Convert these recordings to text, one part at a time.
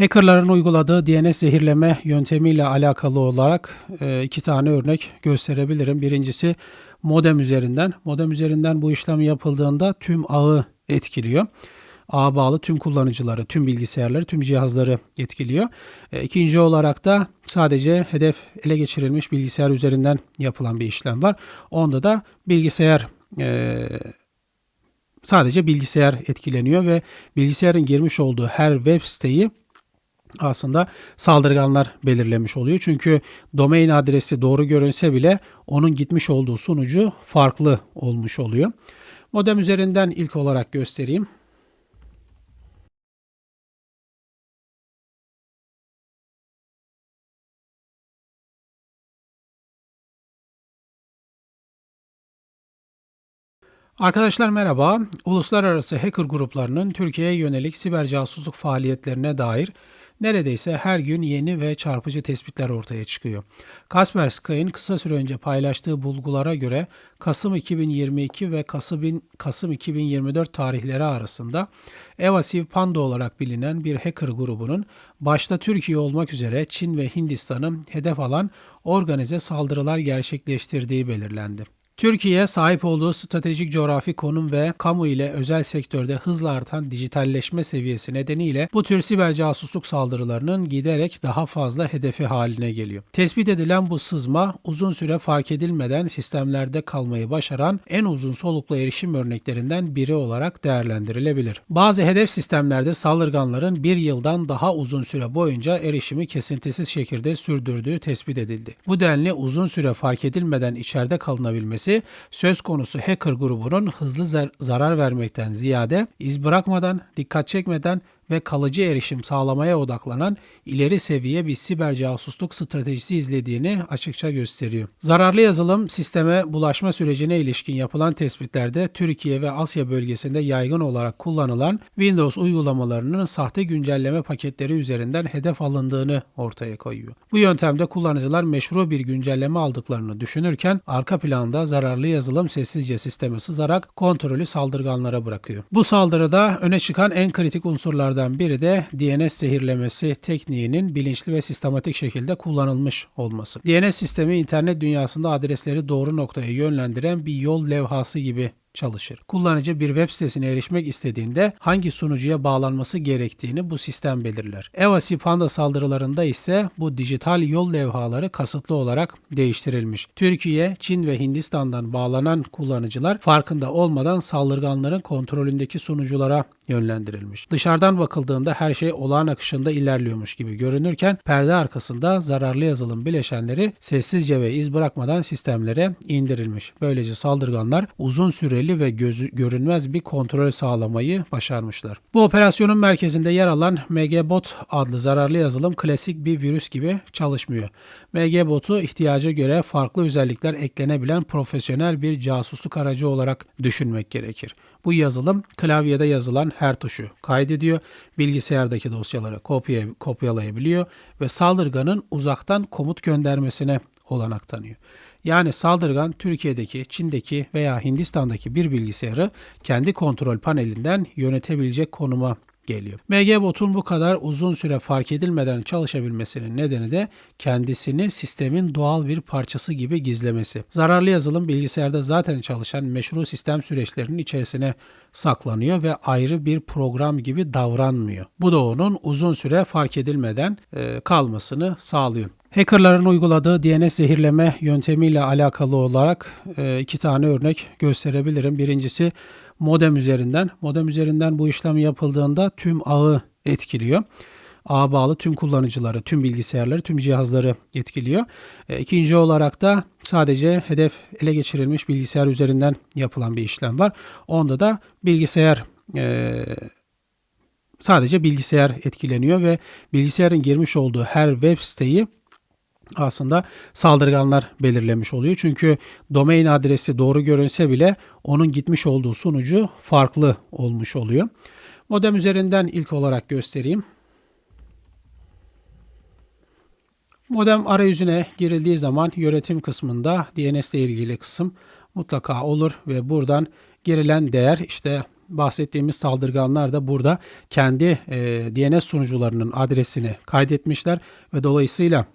Hackerların uyguladığı DNS zehirleme yöntemiyle alakalı olarak e, iki tane örnek gösterebilirim. Birincisi modem üzerinden. Modem üzerinden bu işlem yapıldığında tüm ağı etkiliyor. Ağa bağlı tüm kullanıcıları, tüm bilgisayarları, tüm cihazları etkiliyor. E, İkinci olarak da sadece hedef ele geçirilmiş bilgisayar üzerinden yapılan bir işlem var. Onda da bilgisayar e, sadece bilgisayar etkileniyor ve bilgisayarın girmiş olduğu her web siteyi aslında saldırganlar belirlemiş oluyor. Çünkü domain adresi doğru görünse bile onun gitmiş olduğu sunucu farklı olmuş oluyor. Modem üzerinden ilk olarak göstereyim. Arkadaşlar merhaba. Uluslararası hacker gruplarının Türkiye'ye yönelik siber casusluk faaliyetlerine dair neredeyse her gün yeni ve çarpıcı tespitler ortaya çıkıyor. Kaspersky'ın kısa süre önce paylaştığı bulgulara göre Kasım 2022 ve Kasım, Kasım 2024 tarihleri arasında Evasiv Panda olarak bilinen bir hacker grubunun başta Türkiye olmak üzere Çin ve Hindistan'ı hedef alan organize saldırılar gerçekleştirdiği belirlendi. Türkiye sahip olduğu stratejik coğrafi konum ve kamu ile özel sektörde hızla artan dijitalleşme seviyesi nedeniyle bu tür siber casusluk saldırılarının giderek daha fazla hedefi haline geliyor. Tespit edilen bu sızma uzun süre fark edilmeden sistemlerde kalmayı başaran en uzun soluklu erişim örneklerinden biri olarak değerlendirilebilir. Bazı hedef sistemlerde saldırganların bir yıldan daha uzun süre boyunca erişimi kesintisiz şekilde sürdürdüğü tespit edildi. Bu denli uzun süre fark edilmeden içeride kalınabilmesi edilmesi söz konusu hacker grubunun hızlı zarar vermekten ziyade iz bırakmadan, dikkat çekmeden ve kalıcı erişim sağlamaya odaklanan ileri seviye bir siber casusluk stratejisi izlediğini açıkça gösteriyor. Zararlı yazılım sisteme bulaşma sürecine ilişkin yapılan tespitlerde Türkiye ve Asya bölgesinde yaygın olarak kullanılan Windows uygulamalarının sahte güncelleme paketleri üzerinden hedef alındığını ortaya koyuyor. Bu yöntemde kullanıcılar meşru bir güncelleme aldıklarını düşünürken arka planda zararlı yazılım sessizce sisteme sızarak kontrolü saldırganlara bırakıyor. Bu saldırıda öne çıkan en kritik unsurlardan Bunlardan biri de DNS zehirlemesi tekniğinin bilinçli ve sistematik şekilde kullanılmış olması. DNS sistemi internet dünyasında adresleri doğru noktaya yönlendiren bir yol levhası gibi çalışır. Kullanıcı bir web sitesine erişmek istediğinde hangi sunucuya bağlanması gerektiğini bu sistem belirler. EVASI Panda saldırılarında ise bu dijital yol levhaları kasıtlı olarak değiştirilmiş. Türkiye, Çin ve Hindistan'dan bağlanan kullanıcılar farkında olmadan saldırganların kontrolündeki sunuculara yönlendirilmiş. Dışarıdan bakıldığında her şey olağan akışında ilerliyormuş gibi görünürken perde arkasında zararlı yazılım bileşenleri sessizce ve iz bırakmadan sistemlere indirilmiş. Böylece saldırganlar uzun süreli ve gözü, görünmez bir kontrol sağlamayı başarmışlar. Bu operasyonun merkezinde yer alan MGBot adlı zararlı yazılım klasik bir virüs gibi çalışmıyor. MGBot'u ihtiyaca göre farklı özellikler eklenebilen profesyonel bir casusluk aracı olarak düşünmek gerekir. Bu yazılım klavyede yazılan her tuşu kaydediyor, bilgisayardaki dosyaları kopya, kopyalayabiliyor ve saldırganın uzaktan komut göndermesine olanak tanıyor. Yani saldırgan Türkiye'deki, Çin'deki veya Hindistan'daki bir bilgisayarı kendi kontrol panelinden yönetebilecek konuma geliyor. MG botun bu kadar uzun süre fark edilmeden çalışabilmesinin nedeni de kendisini sistemin doğal bir parçası gibi gizlemesi. Zararlı yazılım bilgisayarda zaten çalışan meşru sistem süreçlerinin içerisine saklanıyor ve ayrı bir program gibi davranmıyor. Bu da onun uzun süre fark edilmeden e, kalmasını sağlıyor. Hackerların uyguladığı DNS zehirleme yöntemiyle alakalı olarak e, iki tane örnek gösterebilirim. Birincisi modem üzerinden. Modem üzerinden bu işlem yapıldığında tüm ağı etkiliyor. Ağa bağlı tüm kullanıcıları, tüm bilgisayarları, tüm cihazları etkiliyor. E, olarak da sadece hedef ele geçirilmiş bilgisayar üzerinden yapılan bir işlem var. Onda da bilgisayar e, sadece bilgisayar etkileniyor ve bilgisayarın girmiş olduğu her web siteyi aslında saldırganlar belirlemiş oluyor. Çünkü domain adresi doğru görünse bile onun gitmiş olduğu sunucu farklı olmuş oluyor. Modem üzerinden ilk olarak göstereyim. Modem arayüzüne girildiği zaman yönetim kısmında DNS ile ilgili kısım mutlaka olur ve buradan girilen değer işte bahsettiğimiz saldırganlar da burada kendi e, DNS sunucularının adresini kaydetmişler ve dolayısıyla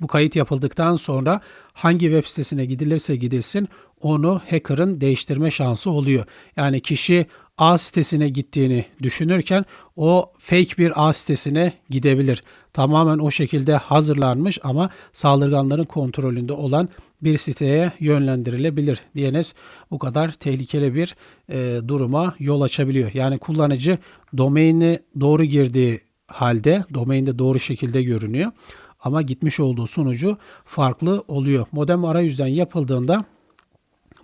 bu kayıt yapıldıktan sonra hangi web sitesine gidilirse gidilsin onu hacker'ın değiştirme şansı oluyor. Yani kişi A sitesine gittiğini düşünürken o fake bir A sitesine gidebilir. Tamamen o şekilde hazırlanmış ama saldırganların kontrolünde olan bir siteye yönlendirilebilir. DNS bu kadar tehlikeli bir e, duruma yol açabiliyor. Yani kullanıcı domaini doğru girdiği halde domainde doğru şekilde görünüyor ama gitmiş olduğu sunucu farklı oluyor. Modem arayüzden yapıldığında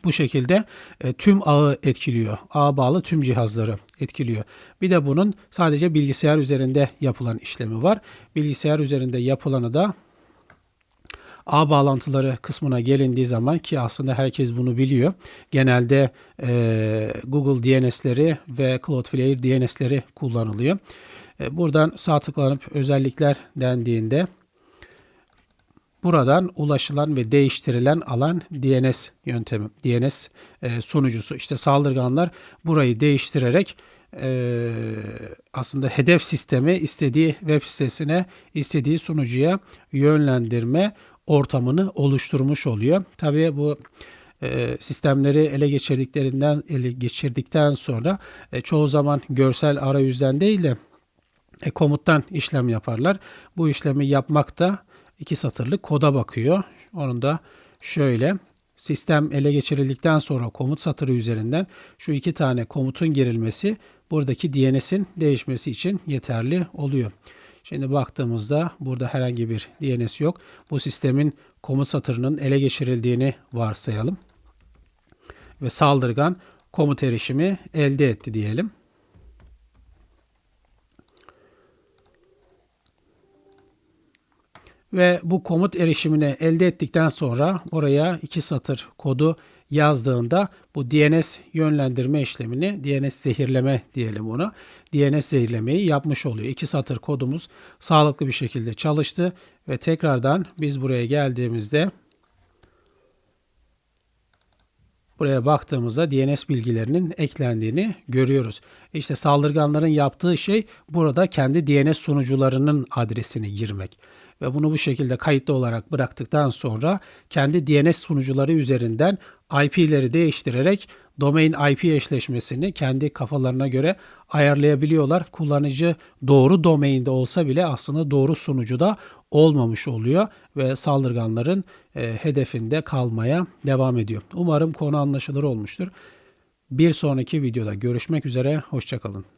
bu şekilde e, tüm ağı etkiliyor. Ağa bağlı tüm cihazları etkiliyor. Bir de bunun sadece bilgisayar üzerinde yapılan işlemi var. Bilgisayar üzerinde yapılanı da ağ bağlantıları kısmına gelindiği zaman ki aslında herkes bunu biliyor. Genelde e, Google DNS'leri ve Cloudflare DNS'leri kullanılıyor. E, buradan sağ tıklanıp özellikler dendiğinde buradan ulaşılan ve değiştirilen alan DNS yöntemi, DNS e, sunucusu. İşte saldırganlar burayı değiştirerek e, aslında hedef sistemi istediği web sitesine, istediği sunucuya yönlendirme ortamını oluşturmuş oluyor. Tabii bu e, sistemleri ele geçirdiklerinden ele geçirdikten sonra e, çoğu zaman görsel arayüzden değil de e, komuttan işlem yaparlar. Bu işlemi yapmak da iki satırlık koda bakıyor. Onun da şöyle sistem ele geçirildikten sonra komut satırı üzerinden şu iki tane komutun girilmesi buradaki DNS'in değişmesi için yeterli oluyor. Şimdi baktığımızda burada herhangi bir DNS yok. Bu sistemin komut satırının ele geçirildiğini varsayalım. Ve saldırgan komut erişimi elde etti diyelim. Ve bu komut erişimini elde ettikten sonra oraya iki satır kodu yazdığında bu DNS yönlendirme işlemini DNS zehirleme diyelim ona. DNS zehirlemeyi yapmış oluyor. İki satır kodumuz sağlıklı bir şekilde çalıştı ve tekrardan biz buraya geldiğimizde Buraya baktığımızda DNS bilgilerinin eklendiğini görüyoruz. İşte saldırganların yaptığı şey burada kendi DNS sunucularının adresini girmek ve bunu bu şekilde kayıtlı olarak bıraktıktan sonra kendi DNS sunucuları üzerinden IP'leri değiştirerek domain IP eşleşmesini kendi kafalarına göre ayarlayabiliyorlar. Kullanıcı doğru domainde olsa bile aslında doğru sunucuda olmamış oluyor ve saldırganların e, hedefinde kalmaya devam ediyor. Umarım konu anlaşılır olmuştur. Bir sonraki videoda görüşmek üzere, hoşçakalın.